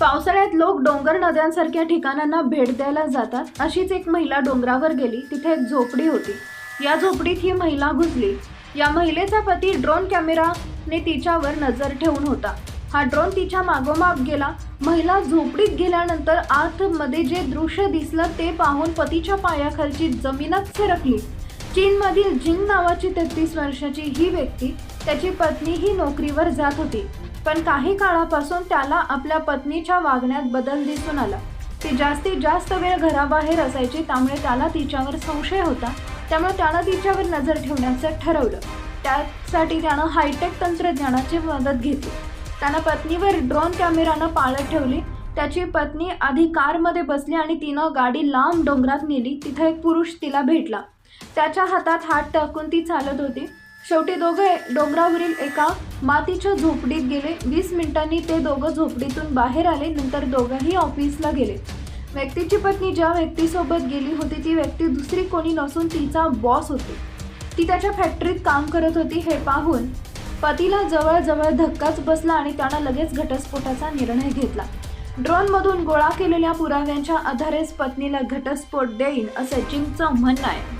पावसाळ्यात लोक डोंगर नद्यांसारख्या ठिकाणांना भेट द्यायला जातात. अशीच एक महिला डोंगरावर गेली. तिथे एक झोपडी होती. या झोपडीत ही महिला घुसली. या महिलेचा पती ड्रोन कॅमेराने तिच्यावर नजर ठेवून होता. हा ड्रोन तिच्या मागोमाग गेला. महिला झोपडीत गेल्यानंतर आतमध्ये जे दृश्य दिसलं ते पाहून पतीच्या पायाखालची जमीनच सरकली. चीनमधील जिंग नावाची तेहतीस वर्षाची ही व्यक्ती त्याची पत्नी ही नोकरीवर जात होती. पण काही काळापासून त्याला आपल्या पत्नीच्या वागण्यात बदल दिसून आला. ती जास्तीत जास्त वेळ घराबाहेर असायची त्यामुळे त्याला तिच्यावर संशय होता. त्यामुळे त्यानं तिच्यावर नजर ठेवण्याचं ठरवलं. त्यासाठी त्यानं हायटेक तंत्रज्ञानाची मदत घेतली. त्यानं पत्नीवर ड्रोन कॅमेरानं पाळत ठेवली. त्याची पत्नी आधी कारमध्ये बसली आणि तिनं गाडी लांब डोंगरात नेली. तिथं एक पुरुष तिला भेटला. त्याच्या हातात हात टाकून ती चालत होती. शेवटी दोघे डोंगरावरील एका मातीच्या झोपडीत गेले. वीस मिनिटांनी ते दोघं झोपडीतून बाहेर आले नंतर दोघंही ऑफिसला गेले. व्यक्तीची पत्नी ज्या व्यक्तीसोबत गेली होती ती व्यक्ती दुसरी कोणी नसून तिचा बॉस होती. ती त्याच्या फॅक्टरीत काम करत होती हे पाहून पतीला जवळजवळ धक्काच बसला आणि त्यानं लगेच घटस्फोटाचा निर्णय घेतला. ड्रोनमधून गोळा केलेल्या पुराव्यांच्या आधारेच पत्नीला घटस्फोट देईन असं चिंगचं म्हणणं आहे.